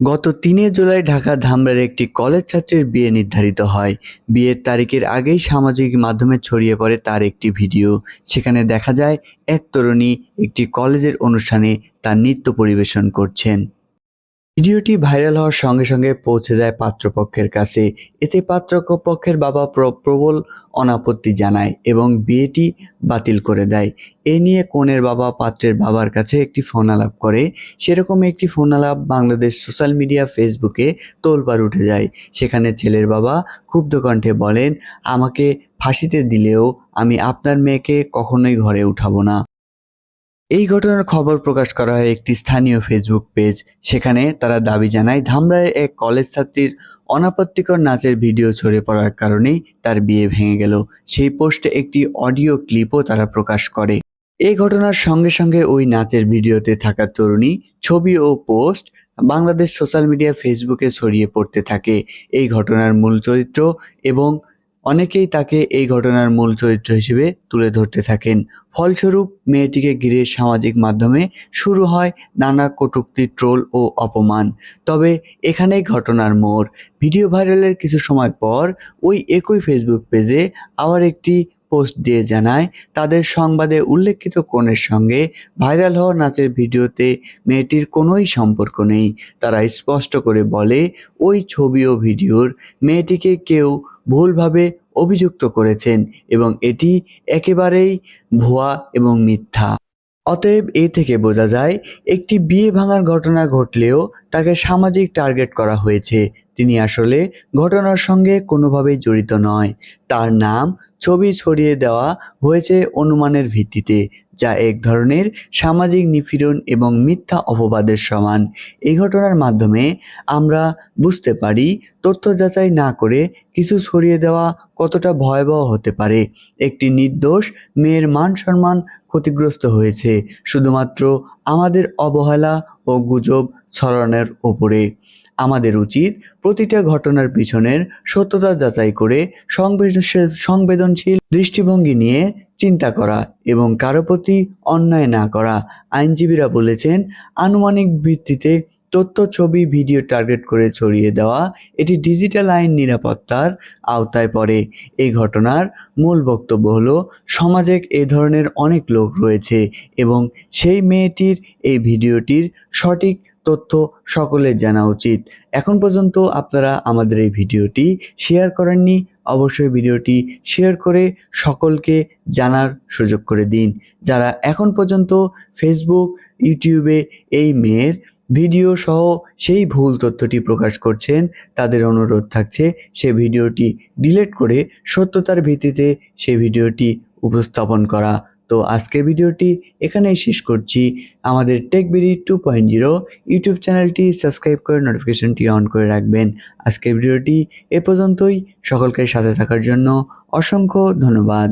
গত তিনে জুলাই ঢাকা ধামরার একটি কলেজ ছাত্রের বিয়ে নির্ধারিত হয়। বিয়ের তারিখের আগেই সামাজিক মাধ্যমে ছড়িয়ে পড়ে তার একটি ভিডিও। সেখানে দেখা যায়, এক তরুণী একটি কলেজের অনুষ্ঠানে তার নৃত্য পরিবেশন করছেন। ভিডিওটি ভাইরাল হওয়ার সঙ্গে সঙ্গে পৌঁছে যায় পাত্রপক্ষের কাছে। এতে পাত্রপক্ষের বাবা প্র- প্রবল অনাপত্তি জানায় এবং বিয়েটি বাতিল করে দেয়। এ নিয়ে কনের বাবা পাত্রের বাবার কাছে একটি ফোন আলাপ করে। সেরকম একটি ফোন আলাপ বাংলাদেশ সোশ্যাল মিডিয়া ফেসবুকে তোলপাড় উঠে যায়। সেখানে ছেলের বাবা ক্ষুব্ধ কণ্ঠে বলেন, আমাকে ফাঁসিতে দিলেও আমি আপনার মেয়েকে কখনোই ঘরে উঠাবো না। এই ঘটনার খবর প্রকাশ করা হয় একটি স্থানীয় ফেসবুক পেজ সেখানে তারা দাবি জানায় ধামরায় এক কলেজ ছাত্রীর অনাপত্তিকর নাচের ভিডিও ছড়িয়ে পড়ার কারণেই তার বিয়ে ভেঙে গেল। সেই পোস্টে একটি অডিও ক্লিপও তারা প্রকাশ করে। এই ঘটনার সঙ্গে সঙ্গে ওই নাচের ভিডিওতে থাকা তরুণী ছবি ও পোস্ট বাংলাদেশ সোশ্যাল মিডিয়া ফেসবুকে ছড়িয়ে পড়তে থাকে। এই ঘটনার মূল চরিত্র এবং অনেকেই তাকে এই ঘটনার মূল চরিত্র হিসেবে তুলে ধরতে থাকেন। ফলস্বরূপ, মেয়েটিকে ঘিরে সামাজিক মাধ্যমে শুরু হয় নানা কটূক্তি, ট্রোল ও অপমান। তবে এখানেই ঘটনার মোড়। ভিডিও ভাইরালের কিছু সময় পর ওই একই ফেসবুক পেজে আবার একটি পোস্ট দিয়ে জানায়, তাদের সংবাদে উল্লেখিত কোণের সঙ্গে ভাইরাল হওয়া নাচের ভিডিওতে মেয়েটির কোনোই সম্পর্ক নেই। তারা স্পষ্ট করে বলে, ওই ছবি ও ভিডিওর মেয়েটিকে কেউ ভুলভাবে অভিযুক্ত করেছেন এবং এটি একেবারেই ভুয়া এবং মিথ্যা। অতএব এ থেকে বোঝা যায়, একটি বিয়ে ভাঙার ঘটনা ঘটলেও তাকে সামাজিক টার্গেট করা হয়েছে। তিনি আসলে ঘটনার সঙ্গে কোনোভাবেই জড়িত নয়। তার নাম ছবি ছড়িয়ে দেওয়া হয়েছে অনুমানের ভিত্তিতে, যা এক ধরনের সামাজিক নিপীড়ন এবং মিথ্যা অপবাদের সমান। এই ঘটনার মাধ্যমে আমরা বুঝতে পারি, তথ্য যাচাই না করে কিছু ছড়িয়ে দেওয়া কতটা ভয়াবহ হতে পারে। একটি নির্দোষ মেয়ের মান সম্মান ক্ষতিগ্রস্ত হয়েছে, শুধুমাত্র আমাদের অবহেলা ও গুজব ছড়ানোর ওপরে। আমাদের উচিত প্রতিটা ঘটনার পিছনের সত্যতা যাচাই করে সংবেদনশীল দৃষ্টিভঙ্গি নিয়ে চিন্তা করা এবং কারও প্রতি অন্যায় না করা। আইনজীবীরা বলেছেন, আনুমানিক ভিত্তিতে তথ্য, ছবি, ভিডিও টার্গেট করে ছড়িয়ে দেওয়া এটি ডিজিটাল আইন নিরাপত্তার আওতায় পড়ে। এই ঘটনার মূল বক্তব্য হলো, সমাজে এ ধরনের অনেক লোক রয়েছে এবং সেই মেয়েটির এই ভিডিওটির সঠিক তথ্য সকলের জানা উচিত। এখন পর্যন্ত আপনারা আমাদের এই ভিডিওটি শেয়ার করেননি, অবশ্যই ভিডিওটি শেয়ার করে সকলকে জানার সুযোগ করে দিন। যারা এখন পর্যন্ত ফেসবুক ইউটিউবে এই মেয়ের ভিডিও সহ সেই ভুল তথ্যটি প্রকাশ করছেন, তাদের অনুরোধ থাকছে সে ভিডিওটি ডিলিট করে সত্যতার ভিত্তিতে সেই ভিডিওটি উপস্থাপন করা। তো আজকের ভিডিওটি এখানেই শেষ করছি। আমাদের tech BD two point zero YouTube চ্যানেলটি সাবস্ক্রাইব করে নোটিফিকেশনটি অন করে রাখবেন। আজকের ভিডিওটি এ পর্যন্তই। সকলকে সাথে থাকার জন্য অসংখ্য ধন্যবাদ।